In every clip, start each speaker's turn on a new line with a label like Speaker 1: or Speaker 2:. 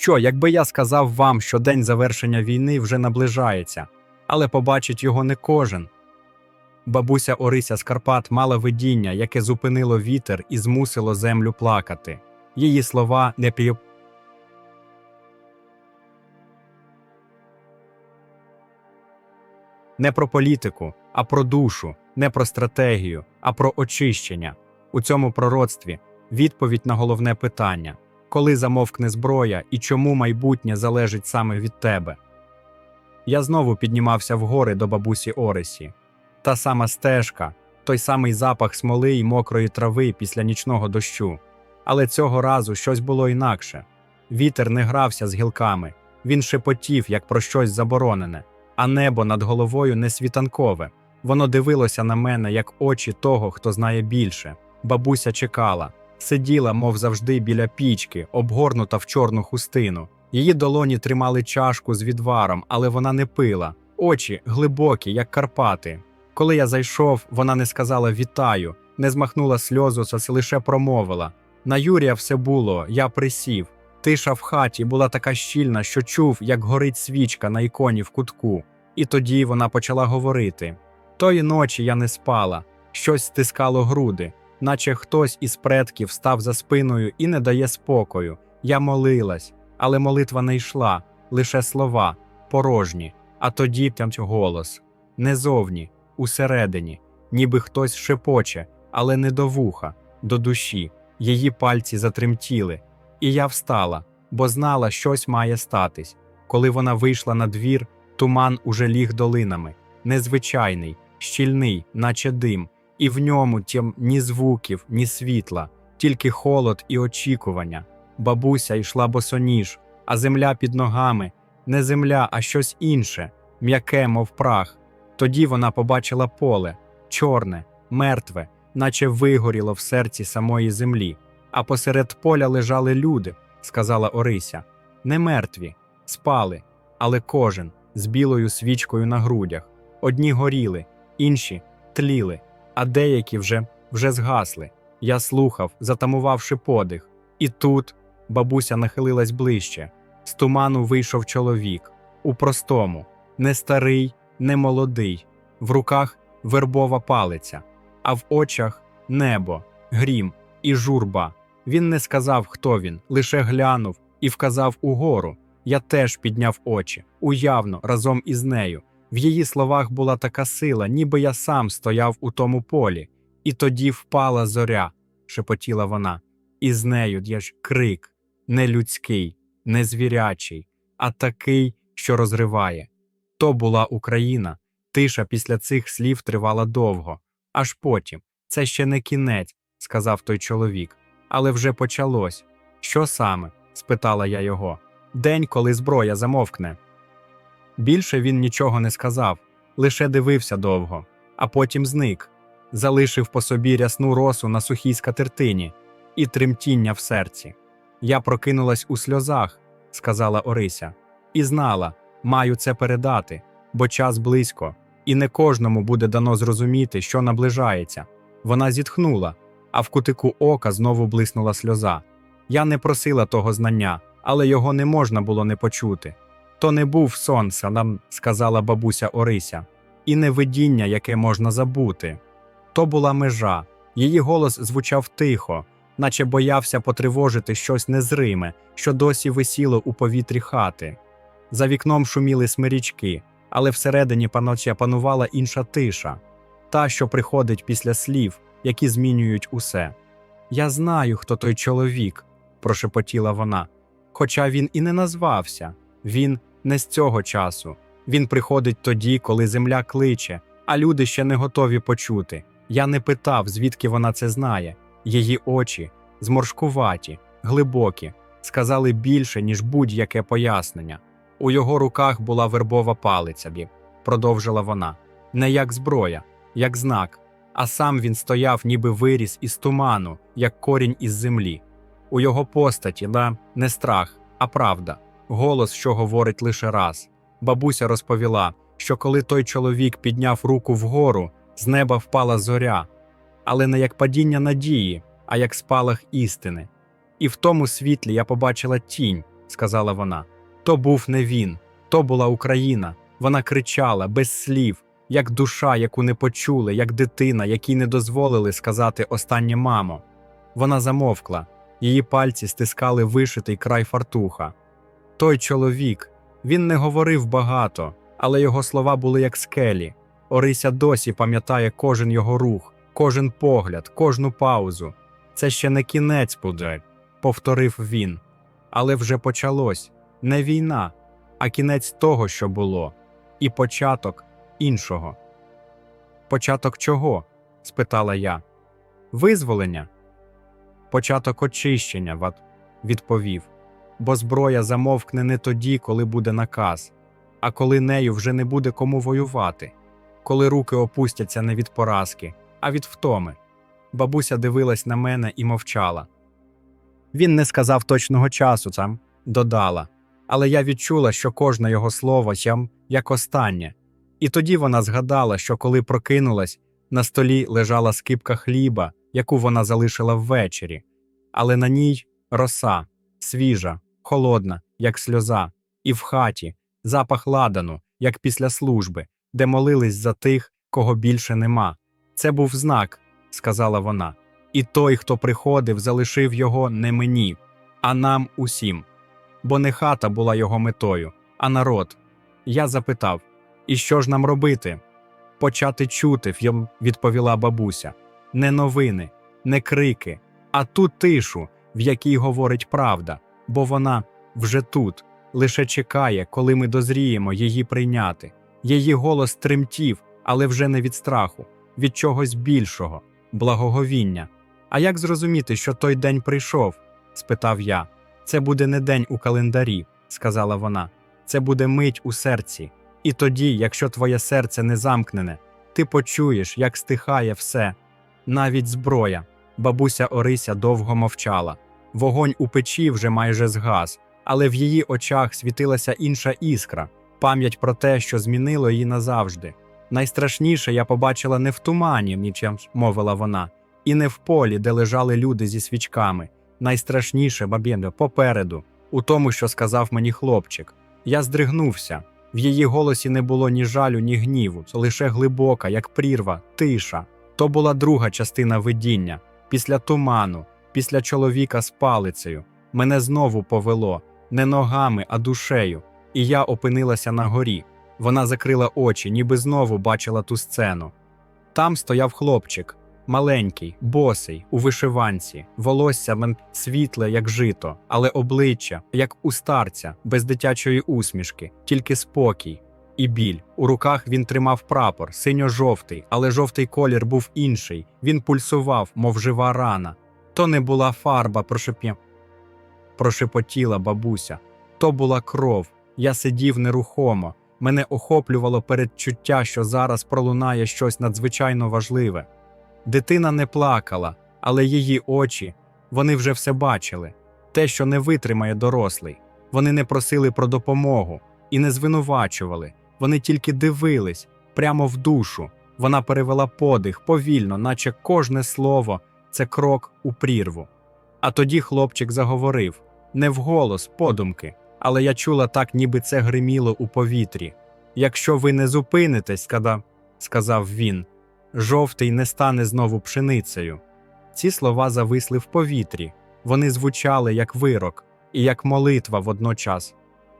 Speaker 1: Що, якби я сказав вам, що день завершення війни вже наближається, але побачить його не кожен. Бабуся Орися з Карпат мала видіння, яке зупинило вітер і змусило землю плакати. Її слова не пів. Не про політику, а про душу, не про стратегію, а про очищення. У цьому пророцтві відповідь на головне питання коли замовкне зброя і чому майбутнє залежить саме від тебе. Я знову піднімався вгори до бабусі Оресі. Та сама стежка, той самий запах смоли й мокрої трави після нічного дощу. Але цього разу щось було інакше. Вітер не грався з гілками, він шепотів, як про щось заборонене, а небо над головою не світанкове. Воно дивилося на мене, як очі того, хто знає більше. Бабуся чекала, сиділа, мов завжди, біля пічки, обгорнута в чорну хустину. Її долоні тримали чашку з відваром, але вона не пила. Очі глибокі, як Карпати. Коли я зайшов, вона не сказала вітаю, не змахнула сльозу, а лише промовила. На Юрія все було, я присів. Тиша в хаті була така щільна, що чув, як горить свічка на іконі в кутку. І тоді вона почала говорити. Тої ночі я не спала, щось стискало груди, наче хтось із предків став за спиною і не дає спокою. Я молилась, але молитва не йшла, лише слова, порожні, а тоді там голос. Не зовні, усередині, ніби хтось шепоче, але не до вуха, до душі. Її пальці затремтіли, і я встала, бо знала, щось має статись. Коли вона вийшла на двір, туман уже ліг долинами, незвичайний, щільний, наче дим, і в ньому тім ні звуків, ні світла, тільки холод і очікування. Бабуся йшла босоніж, а земля під ногами не земля, а щось інше, м'яке, мов прах. Тоді вона побачила поле, чорне, мертве, наче вигоріло в серці самої землі. А посеред поля лежали люди, сказала Орися. Не мертві, спали, але кожен з білою свічкою на грудях. Одні горіли, інші тліли, а деякі вже, вже згасли. Я слухав, затамувавши подих. І тут бабуся нахилилась ближче. З туману вийшов чоловік у простому, не старий, не молодий, в руках вербова палиця, а в очах небо, грім і журба. Він не сказав, хто він, лише глянув і вказав угору. Я теж підняв очі, уявно, разом із нею. В її словах була така сила, ніби я сам стояв у тому полі. І тоді впала зоря, шепотіла вона. І з нею є ж крик, не людський, не звірячий, а такий, що розриває. То була Україна. Тиша після цих слів тривала довго. Аж потім це ще не кінець, сказав той чоловік. Але вже почалось. Що саме? спитала я його. День, коли зброя замовкне. Більше він нічого не сказав, лише дивився довго, а потім зник, залишив по собі рясну росу на сухій скатертині і тремтіння в серці. Я прокинулась у сльозах, сказала Орися, і знала, маю це передати, бо час близько, і не кожному буде дано зрозуміти, що наближається. Вона зітхнула, а в кутику ока знову блиснула сльоза. Я не просила того знання, але його не можна було не почути. То не був сон, нам сказала бабуся Орися, і не видіння, яке можна забути. То була межа. Її голос звучав тихо, наче боявся потривожити щось незриме, що досі висіло у повітрі хати. За вікном шуміли смирічки, але всередині паноча панувала інша тиша, та, що приходить після слів, які змінюють усе. Я знаю, хто той чоловік, прошепотіла вона. Хоча він і не назвався, він не з цього часу. Він приходить тоді, коли земля кличе, а люди ще не готові почути. Я не питав, звідки вона це знає. Її очі зморшкуваті, глибокі, сказали більше, ніж будь-яке пояснення. У його руках була вербова палиця, продовжила вона, не як зброя, як знак. А сам він стояв, ніби виріс із туману, як корінь із землі. У його постаті да, не страх, а правда, голос, що говорить лише раз. Бабуся розповіла, що коли той чоловік підняв руку вгору, з неба впала зоря, але не як падіння надії, а як спалах істини. І в тому світлі я побачила тінь, сказала вона. То був не він, то була Україна. Вона кричала без слів, як душа, яку не почули, як дитина, якій не дозволили сказати останнє мамо. Вона замовкла, її пальці стискали вишитий край фартуха. Той чоловік, він не говорив багато, але його слова були як скелі. Орися досі пам'ятає кожен його рух, кожен погляд, кожну паузу. Це ще не кінець буде, повторив він. Але вже почалось не війна, а кінець того, що було, і початок іншого. Початок чого? спитала я. Визволення. Початок очищення, відповів. Бо зброя замовкне не тоді, коли буде наказ, а коли нею вже не буде кому воювати, коли руки опустяться не від поразки, а від втоми. Бабуся дивилась на мене і мовчала. Він не сказав точного часу сам, додала, але я відчула, що кожне його слово сям як останнє. І тоді вона згадала, що коли прокинулась, на столі лежала скипка хліба, яку вона залишила ввечері, але на ній роса, свіжа, холодна, як сльоза, і в хаті запах ладану, як після служби, де молились за тих, кого більше нема. Це був знак, сказала вона. І той, хто приходив, залишив його не мені, а нам усім. Бо не хата була його метою, а народ. Я запитав: І що ж нам робити? Почати чути, в'єм, відповіла бабуся. Не новини, не крики, а ту тишу, в якій говорить правда, бо вона вже тут, лише чекає, коли ми дозріємо її прийняти. Її голос тремтів, але вже не від страху, від чогось більшого, благоговіння. А як зрозуміти, що той день прийшов? спитав я. Це буде не день у календарі, сказала вона. Це буде мить у серці. І тоді, якщо твоє серце не замкнене, ти почуєш, як стихає все, навіть зброя. Бабуся Орися довго мовчала. Вогонь у печі вже майже згас, але в її очах світилася інша іскра, пам'ять про те, що змінило її назавжди. Найстрашніше я побачила не в тумані, нічим мовила вона, і не в полі, де лежали люди зі свічками. Найстрашніше, бабєнде, попереду, у тому, що сказав мені хлопчик. Я здригнувся. В її голосі не було ні жалю, ні гніву, лише глибока, як прірва, тиша. То була друга частина видіння. Після туману, після чоловіка з палицею. Мене знову повело не ногами, а душею, і я опинилася на горі. Вона закрила очі, ніби знову бачила ту сцену. Там стояв хлопчик, маленький, босий, у вишиванці, волосся мен світле, як жито, але обличчя, як у старця, без дитячої усмішки, тільки спокій і біль. У руках він тримав прапор, синьо-жовтий, але жовтий колір був інший. Він пульсував, мов жива рана. То не була фарба, прошеп'я. Прошепотіла бабуся. То була кров. Я сидів нерухомо. Мене охоплювало передчуття, що зараз пролунає щось надзвичайно важливе. Дитина не плакала, але її очі вони вже все бачили те, що не витримає дорослий. Вони не просили про допомогу і не звинувачували. Вони тільки дивились прямо в душу. Вона перевела подих повільно, наче кожне слово це крок у прірву. А тоді хлопчик заговорив не вголос, подумки, але я чула так, ніби це гриміло у повітрі. Якщо ви не зупинитесь, сказав він, жовтий не стане знову пшеницею. Ці слова зависли в повітрі, вони звучали як вирок і як молитва водночас.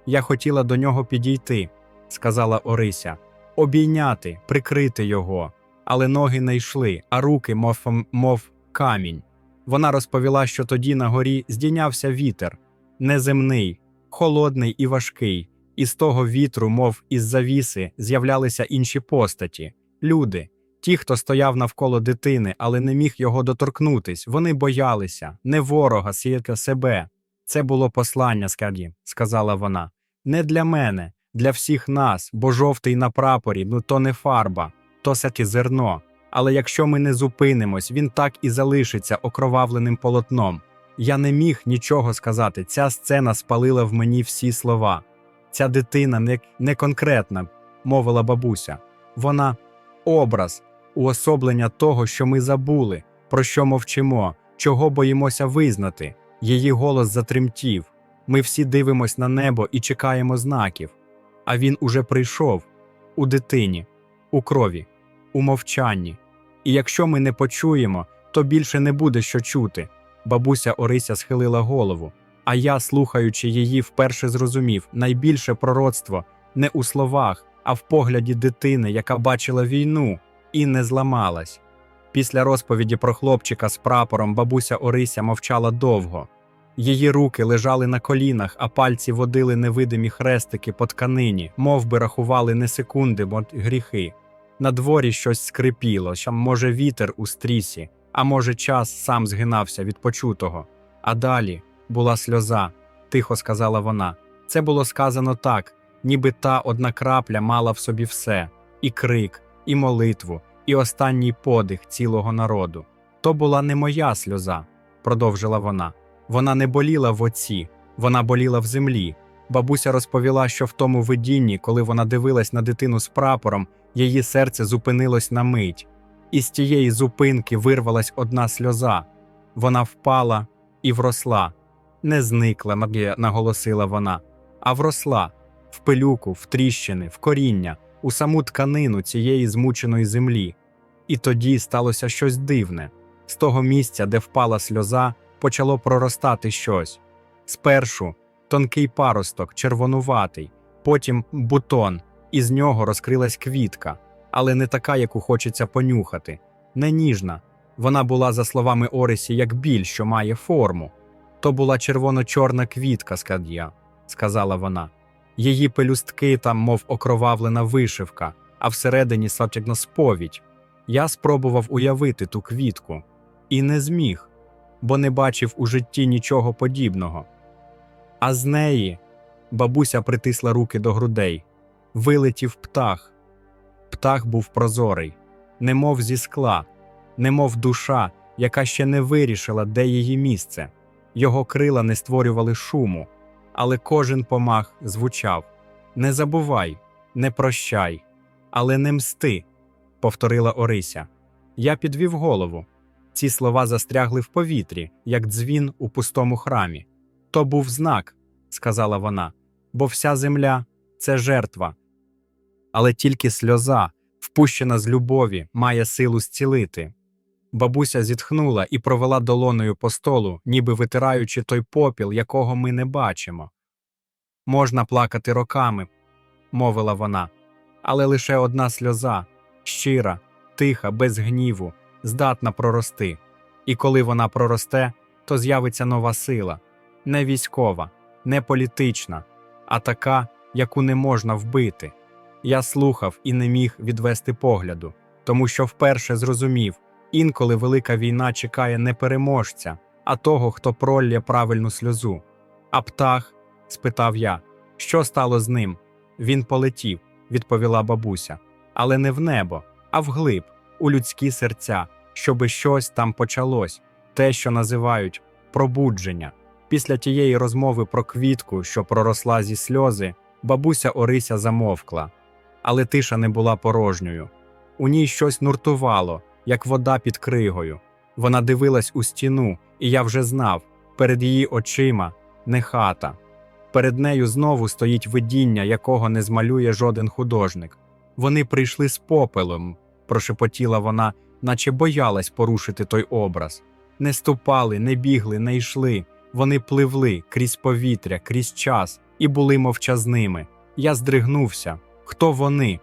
Speaker 1: Я хотіла до нього підійти, сказала Орися, обійняти, прикрити його, але ноги не йшли, а руки, мов, мов камінь. Вона розповіла, що тоді на горі здійнявся вітер, неземний, холодний і важкий, і з того вітру, мов із завіси, з'являлися інші постаті, люди, ті, хто стояв навколо дитини, але не міг його доторкнутись. Вони боялися, не ворога, сіяка себе. Це було послання, скарді, сказала вона. Не для мене, для всіх нас, бо жовтий на прапорі, ну то не фарба, то сяке зерно. Але якщо ми не зупинимось, він так і залишиться окровавленим полотном. Я не міг нічого сказати. Ця сцена спалила в мені всі слова. Ця дитина не, не конкретна, мовила бабуся. Вона образ, уособлення того, що ми забули, про що мовчимо, чого боїмося визнати. Її голос затремтів. Ми всі дивимось на небо і чекаємо знаків. А він уже прийшов у дитині, у крові, у мовчанні. І якщо ми не почуємо, то більше не буде що чути. Бабуся Орися схилила голову, а я, слухаючи її, вперше зрозумів найбільше пророцтво не у словах, а в погляді дитини, яка бачила війну і не зламалась. Після розповіді про хлопчика з прапором бабуся Орися мовчала довго. Її руки лежали на колінах, а пальці водили невидимі хрестики по тканині, мов би рахували не секунди, бо гріхи. На дворі щось скрипіло, що може вітер у стрісі, а може час сам згинався від почутого. А далі була сльоза, тихо сказала вона. Це було сказано так, ніби та одна крапля мала в собі все: і крик, і молитву, і останній подих цілого народу. То була не моя сльоза, продовжила вона. Вона не боліла в оці, вона боліла в землі. Бабуся розповіла, що в тому видінні, коли вона дивилась на дитину з прапором, її серце зупинилось на мить, і з тієї зупинки вирвалась одна сльоза. Вона впала і вросла. Не зникла, Марія наголосила вона, а вросла в пилюку, в тріщини, в коріння, у саму тканину цієї змученої землі. І тоді сталося щось дивне. З того місця, де впала сльоза, почало проростати щось. Спершу тонкий паросток, червонуватий, потім бутон, і з нього розкрилась квітка, але не така, яку хочеться понюхати, не ніжна. Вона була, за словами Орисі, як біль, що має форму. То була червоно-чорна квітка, скад'я, сказала вона. Її пелюстки там, мов окровавлена вишивка, а всередині сатягна сповідь. Я спробував уявити ту квітку і не зміг, бо не бачив у житті нічого подібного. А з неї бабуся притисла руки до грудей, вилетів птах. Птах був прозорий, немов зі скла, немов душа, яка ще не вирішила, де її місце. Його крила не створювали шуму, але кожен помах звучав: Не забувай, не прощай, але не мсти, повторила Орися. Я підвів голову. Ці слова застрягли в повітрі, як дзвін у пустому храмі. То був знак, сказала вона, бо вся земля це жертва. Але тільки сльоза, впущена з любові, має силу зцілити. Бабуся зітхнула і провела долоною по столу, ніби витираючи той попіл, якого ми не бачимо. Можна плакати роками, мовила вона, але лише одна сльоза, щира, тиха, без гніву, здатна прорости. І коли вона проросте, то з'явиться нова сила, не військова, не політична, а така, яку не можна вбити. Я слухав і не міг відвести погляду, тому що вперше зрозумів, інколи велика війна чекає не переможця, а того, хто пролє правильну сльозу. А птах? спитав я, що стало з ним? Він полетів, відповіла бабуся, але не в небо, а вглиб, у людські серця, щоби щось там почалось, те, що називають пробудження. Після тієї розмови про квітку, що проросла зі сльози, бабуся Орися замовкла. Але тиша не була порожньою. У ній щось нуртувало, як вода під кригою. Вона дивилась у стіну, і я вже знав перед її очима не хата. Перед нею знову стоїть видіння, якого не змалює жоден художник. Вони прийшли з попелом, прошепотіла вона, наче боялась порушити той образ. Не ступали, не бігли, не йшли. Вони пливли крізь повітря, крізь час і були мовчазними. Я здригнувся. Хто вони?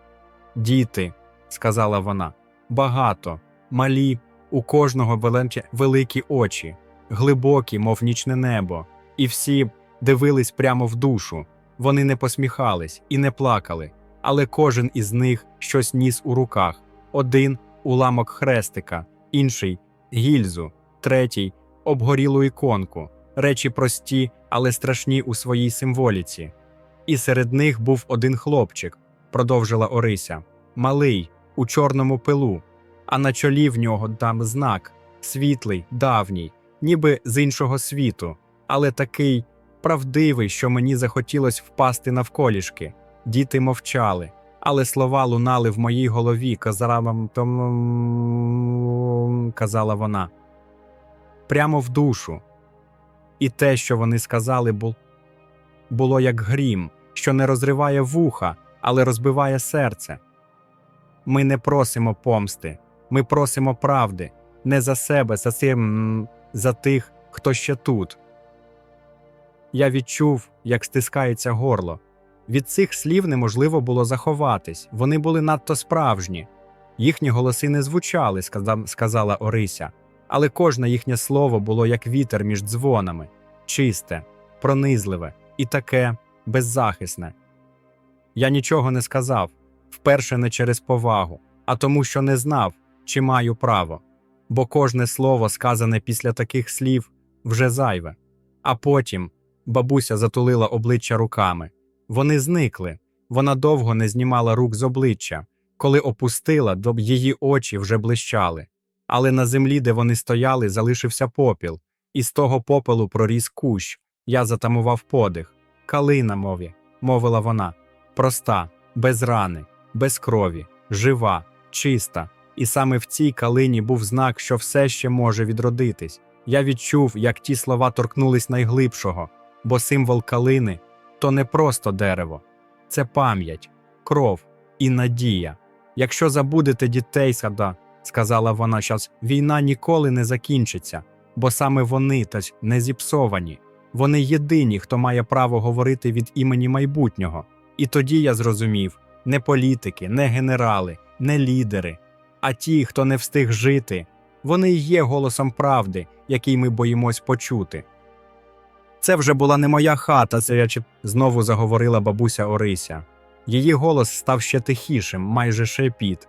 Speaker 1: Діти, сказала вона. Багато, малі, у кожного великі, очі, глибокі, мов нічне небо, і всі дивились прямо в душу. Вони не посміхались і не плакали, але кожен із них щось ніс у руках: один уламок хрестика, інший гільзу, третій обгорілу іконку, речі прості, але страшні у своїй символіці. І серед них був один хлопчик, продовжила Орися, малий, у чорному пилу, а на чолі в нього там знак світлий, давній, ніби з іншого світу, але такий правдивий, що мені захотілось впасти навколішки. Діти мовчали, але слова лунали в моїй голові, казала вона. Прямо в душу. І те, що вони сказали, було як грім, що не розриває вуха, але розбиває серце. Ми не просимо помсти, ми просимо правди, не за себе, за цим, за тих, хто ще тут. Я відчув, як стискається горло. Від цих слів неможливо було заховатись, вони були надто справжні. Їхні голоси не звучали, сказала Орися, але кожне їхнє слово було як вітер між дзвонами, чисте, пронизливе і таке беззахисне. Я нічого не сказав, вперше не через повагу, а тому, що не знав, чи маю право, бо кожне слово, сказане після таких слів, вже зайве. А потім бабуся затулила обличчя руками. Вони зникли. Вона довго не знімала рук з обличчя. Коли опустила, до її очі вже блищали. Але на землі, де вони стояли, залишився попіл, і з того попелу проріс кущ. Я затамував подих. Калина мові, мовила вона. Проста, без рани, без крові, жива, чиста. І саме в цій калині був знак, що все ще може відродитись. Я відчув, як ті слова торкнулись найглибшого, бо символ калини то не просто дерево, це пам'ять, кров і надія. Якщо забудете дітей, сада, сказала вона, щас війна ніколи не закінчиться, бо саме вони та не зіпсовані. Вони єдині, хто має право говорити від імені майбутнього. І тоді я зрозумів: не політики, не генерали, не лідери, а ті, хто не встиг жити, вони й є голосом правди, який ми боїмось почути. Це вже була не моя хата, це я чи- знову заговорила бабуся Орися. Її голос став ще тихішим, майже шепіт.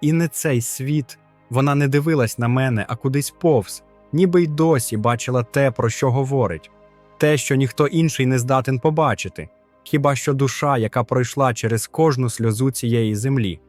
Speaker 1: І не цей світ. Вона не дивилась на мене, а кудись повз, ніби й досі бачила те, про що говорить, те, що ніхто інший не здатен побачити, хіба що душа, яка пройшла через кожну сльозу цієї землі.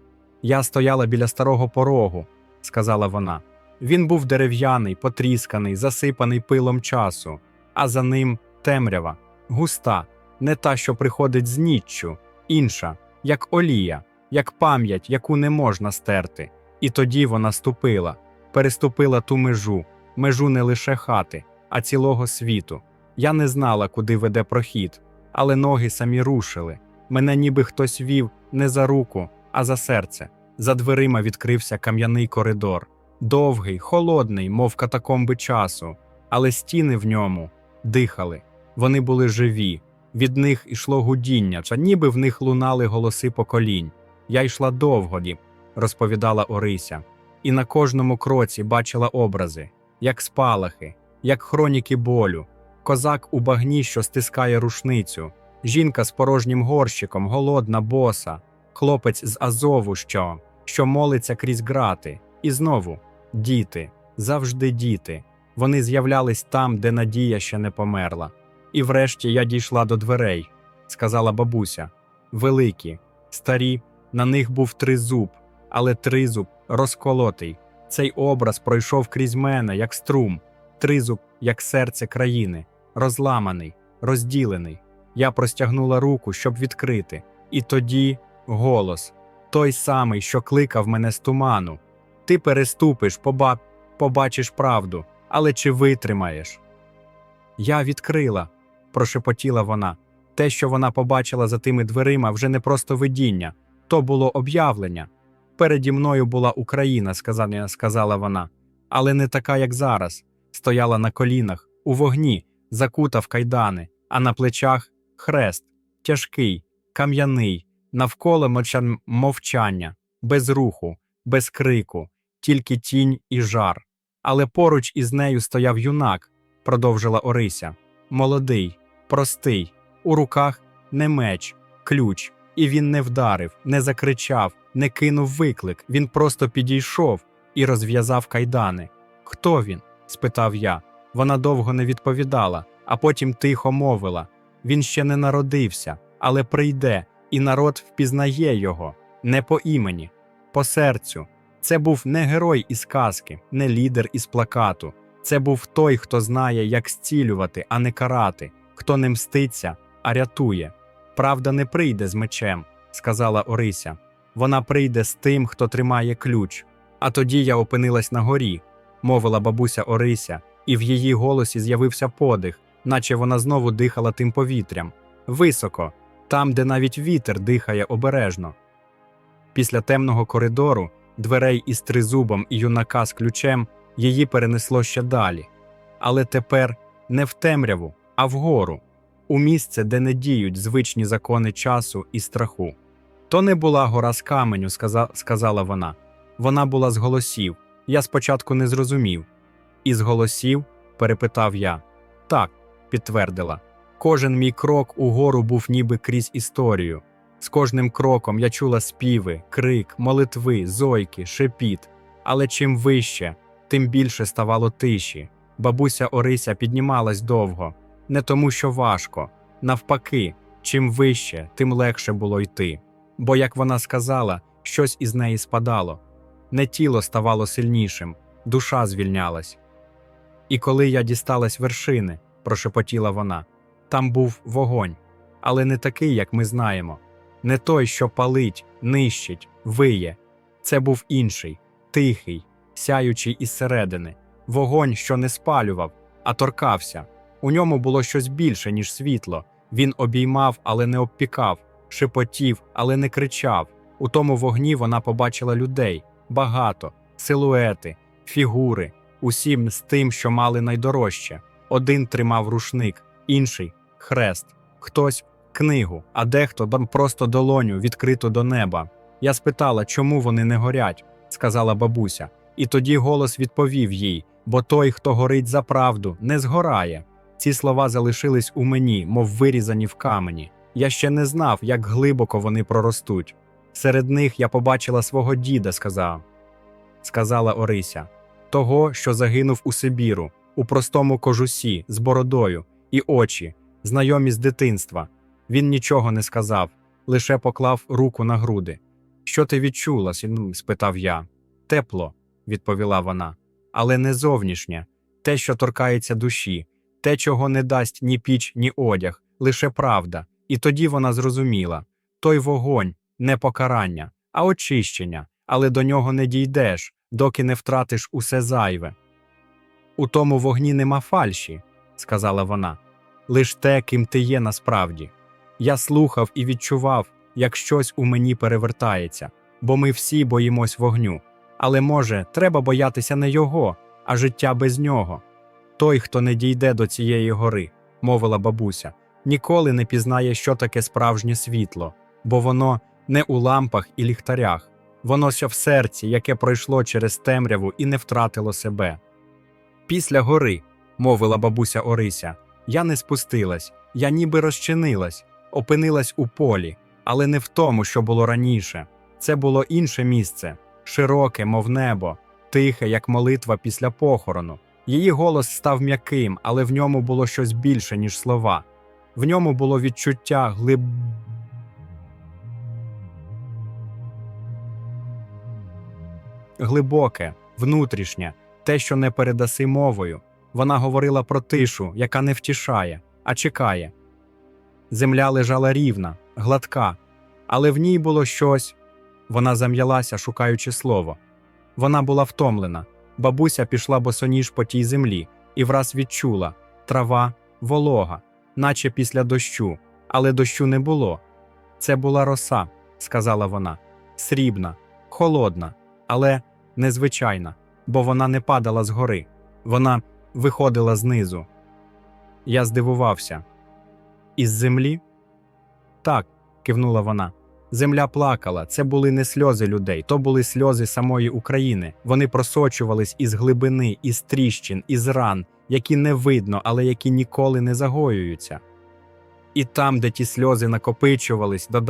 Speaker 1: Я стояла біля старого порогу, сказала вона. Він був дерев'яний, потрісканий, засипаний пилом часу, а за ним темрява, густа, не та, що приходить з ніччю, інша, як олія, як пам'ять, яку не можна стерти. І тоді вона ступила, переступила ту межу, межу не лише хати, а цілого світу. Я не знала, куди веде прохід, але ноги самі рушили. Мене ніби хтось вів не за руку, а за серце. За дверима відкрився кам'яний коридор, довгий, холодний, мов катакомби часу, але стіни в ньому дихали. Вони були живі, від них ішло гудіння, чи ніби в них лунали голоси поколінь. Я йшла довгоді, розповідала Орися, і на кожному кроці бачила образи, як спалахи, як хроніки болю, козак у багні, що стискає рушницю, жінка з порожнім горщиком, голодна боса, хлопець з Азову, що, що молиться крізь грати, і знову діти, завжди діти. Вони з'являлись там, де надія ще не померла. І врешті я дійшла до дверей, сказала бабуся. Великі, старі, на них був тризуб, але тризуб розколотий. Цей образ пройшов крізь мене, як струм, тризуб, як серце країни, розламаний, розділений. Я простягнула руку, щоб відкрити, і тоді голос, той самий, що кликав мене з туману. Ти переступиш, поба... побачиш правду, але чи витримаєш? Я відкрила, прошепотіла вона. Те, що вона побачила за тими дверима, вже не просто видіння, то було об'явлення. Переді мною була Україна, сказала, вона, але не така, як зараз. Стояла на колінах, у вогні, закута в кайдани, а на плечах хрест, тяжкий, кам'яний, навколо мовчан- мовчання, без руху, без крику, тільки тінь і жар. Але поруч із нею стояв юнак, продовжила Орися. Молодий, простий, у руках не меч, ключ, і він не вдарив, не закричав, не кинув виклик. Він просто підійшов і розв'язав кайдани. Хто він? спитав я. Вона довго не відповідала, а потім тихо мовила: він ще не народився, але прийде, і народ впізнає його не по імені, по серцю. Це був не герой із казки, не лідер із плакату. Це був той, хто знає, як зцілювати, а не карати, хто не мститься, а рятує. Правда не прийде з мечем, сказала Орися. Вона прийде з тим, хто тримає ключ. А тоді я опинилась на горі, мовила бабуся Орися, і в її голосі з'явився подих, наче вона знову дихала тим повітрям. високо, там, де навіть вітер дихає обережно. Після темного коридору, дверей із тризубом і юнака з ключем, її перенесло ще далі. Але тепер не в темряву, а вгору, у місце, де не діють звичні закони часу і страху. То не була гора з каменю, сказала вона. Вона була з голосів. Я спочатку не зрозумів. Із голосів? перепитав я. Так, підтвердила. Кожен мій крок угору був ніби крізь історію. З кожним кроком я чула співи, крик, молитви, зойки, шепіт. Але чим вище, тим більше ставало тиші. Бабуся Орися піднімалась довго, не тому, що важко. Навпаки, чим вище, тим легше було йти. Бо, як вона сказала, щось із неї спадало. Не тіло ставало сильнішим, душа звільнялась. І коли я дісталась вершини, прошепотіла вона, там був вогонь, але не такий, як ми знаємо, не той, що палить, нищить, виє. Це був інший, тихий, сяючий із середини, вогонь, що не спалював, а торкався. У ньому було щось більше, ніж світло. Він обіймав, але не обпікав, шепотів, але не кричав. У тому вогні вона побачила людей багато, силуети, фігури, усім з тим, що мали найдорожче. Один тримав рушник, інший хрест, хтось книгу, а дехто просто долоню відкриту до неба. Я спитала, чому вони не горять, сказала бабуся. І тоді голос відповів їй: бо той, хто горить за правду, не згорає. Ці слова залишились у мені, мов вирізані в камені. Я ще не знав, як глибоко вони проростуть. Серед них я побачила свого діда, сказав, сказала Орися, того, що загинув у Сибіру, у простому кожусі, з бородою, і очі, знайомі з дитинства. Він нічого не сказав, лише поклав руку на груди. Що ти відчула? спитав я. Тепло, відповіла вона, але не зовнішнє, те, що торкається душі, те, чого не дасть ні піч, ні одяг, лише правда. І тоді вона зрозуміла той вогонь не покарання, а очищення, але до нього не дійдеш, доки не втратиш усе зайве. У тому вогні нема фальші, сказала вона, лиш те, ким ти є насправді. Я слухав і відчував, як щось у мені перевертається, бо ми всі боїмось вогню. Але, може, треба боятися не його, а життя без нього. Той, хто не дійде до цієї гори, мовила бабуся, ніколи не пізнає, що таке справжнє світло, бо воно не у лампах і ліхтарях, воно ще в серці, яке пройшло через темряву і не втратило себе. Після гори, мовила бабуся Орися, я не спустилась, я ніби розчинилась, опинилась у полі, але не в тому, що було раніше. Це було інше місце, широке, мов небо, тихе, як молитва після похорону. Її голос став м'яким, але в ньому було щось більше, ніж слова. В ньому було відчуття глиб... глибоке, внутрішнє, те, що не передаси мовою. Вона говорила про тишу, яка не втішає, а чекає. Земля лежала рівна, гладка, але в ній було щось. Вона зам'ялася, шукаючи слово. Вона була втомлена. Бабуся пішла босоніж по тій землі і враз відчула трава, волога, наче після дощу, але дощу не було. Це була роса, сказала вона, срібна, холодна, але незвичайна, бо вона не падала згори, вона виходила знизу. Я здивувався. Із землі? Так, кивнула вона. Земля плакала, це були не сльози людей, то були сльози самої України. Вони просочувались із глибини, із тріщин, із ран, які не видно, але які ніколи не загоюються. І там, де ті сльози накопичувались до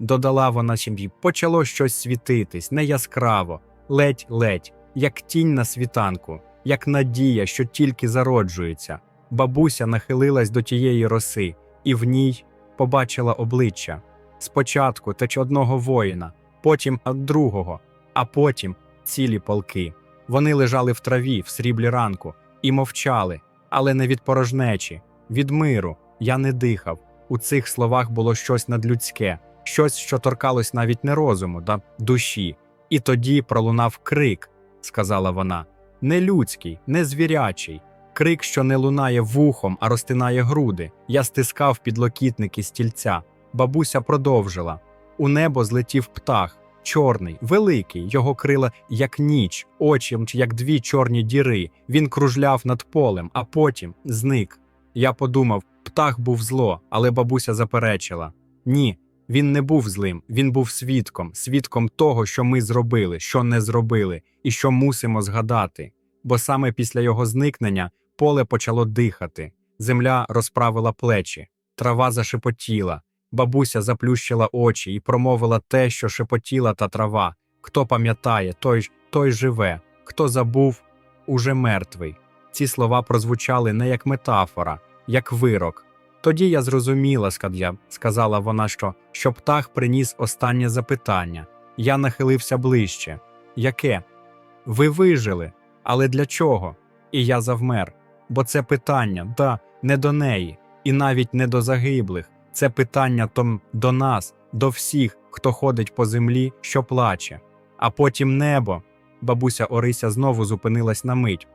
Speaker 1: додала вона сім'ї, почало щось світитись, не яскраво, ледь-ледь, як тінь на світанку, як надія, що тільки зароджується. Бабуся нахилилась до тієї роси, і в ній побачила обличчя. Спочатку теч одного воїна, потім другого, а потім цілі полки. Вони лежали в траві в сріблі ранку і мовчали, але не від порожнечі, від миру. Я не дихав. У цих словах було щось надлюдське, щось, що торкалось навіть не розуму, та душі. І тоді пролунав крик, сказала вона, не людський, не звірячий, Крик, що не лунає вухом, а розтинає груди. Я стискав підлокітники стільця. Бабуся продовжила. У небо злетів птах, чорний, великий, його крила, як ніч, очі, як дві чорні діри. Він кружляв над полем, а потім зник. Я подумав, птах був зло, але бабуся заперечила. Ні, він не був злим, він був свідком, свідком того, що ми зробили, що не зробили, і що мусимо згадати. Бо саме після його зникнення поле почало дихати, земля розправила плечі, трава зашепотіла, бабуся заплющила очі і промовила те, що шепотіла та трава. Хто пам'ятає, той, той живе, хто забув, уже мертвий. Ці слова прозвучали не як метафора, як вирок. Тоді я зрозуміла, скад'я, сказала вона, що, що птах приніс останнє запитання. Я нахилився ближче. Яке? Ви вижили, але для чого? І я завмер. Бо це питання, да, не до неї, і навіть не до загиблих. Це питання том до нас, до всіх, хто ходить по землі, що плаче. А потім небо. Бабуся Орися знову зупинилась на мить.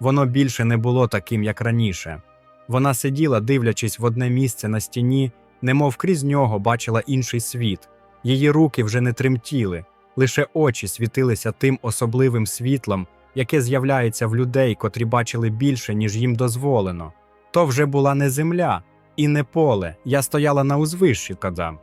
Speaker 1: Воно більше не було таким, як раніше. Вона сиділа, дивлячись в одне місце на стіні, немов крізь нього бачила інший світ. Її руки вже не тремтіли, лише очі світилися тим особливим світлом, яке з'являється в людей, котрі бачили більше, ніж їм дозволено. То вже була не земля і не поле. Я стояла на узвищі, кадам,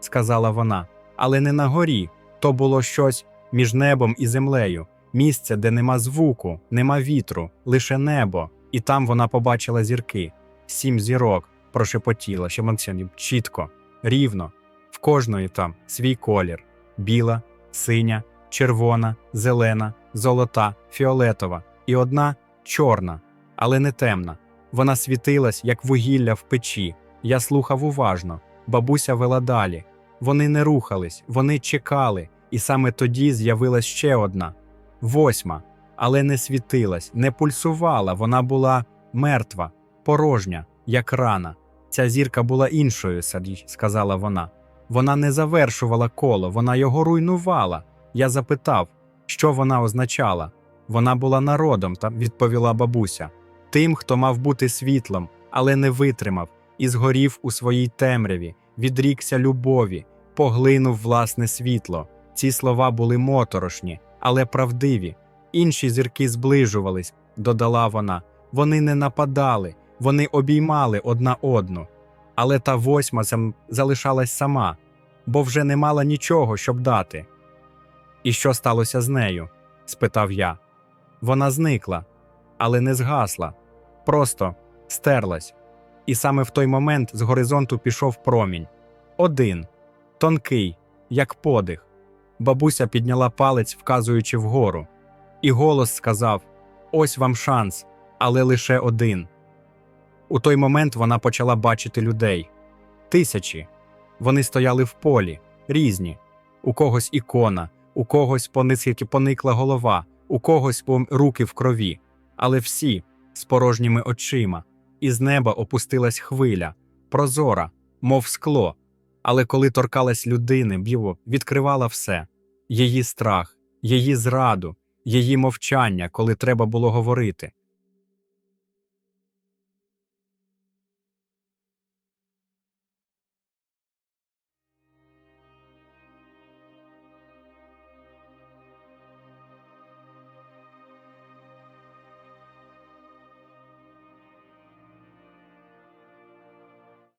Speaker 1: сказала вона, але не на горі. То було щось між небом і землею, місце, де нема звуку, нема вітру, лише небо. І там вона побачила зірки. Сім зірок прошепотіла, що Максимів чітко, рівно, в кожної там свій колір: біла, синя, червона, зелена, золота, фіолетова, і одна чорна, але не темна. Вона світилась, як вугілля в печі. Я слухав уважно. Бабуся вела далі. Вони не рухались, вони чекали, і саме тоді з'явилась ще одна восьма, але не світилась, не пульсувала, вона була мертва, порожня, як рана. Ця зірка була іншою, сказала вона. Вона не завершувала коло, вона його руйнувала. Я запитав, що вона означала. Вона була народом, та відповіла бабуся, тим, хто мав бути світлом, але не витримав, і згорів у своїй темряві, відрікся любові, поглинув власне світло. Ці слова були моторошні, але правдиві. Інші зірки зближувались, додала вона. Вони не нападали, вони обіймали одна одну. Але та восьма залишалась сама, бо вже не мала нічого, щоб дати. І що сталося з нею? спитав я. Вона зникла, але не згасла, просто стерлась. І саме в той момент з горизонту пішов промінь. Один, тонкий, як подих. Бабуся підняла палець, вказуючи вгору, і голос сказав: Ось вам шанс, але лише один. У той момент вона почала бачити людей тисячі. Вони стояли в полі, різні. У когось ікона, у когось поникла голова, у когось руки в крові, але всі з порожніми очима. Із неба опустилась хвиля, прозора, мов скло. Але коли торкалась людини, б'єво відкривала все її страх, її зраду, її мовчання, коли треба було говорити.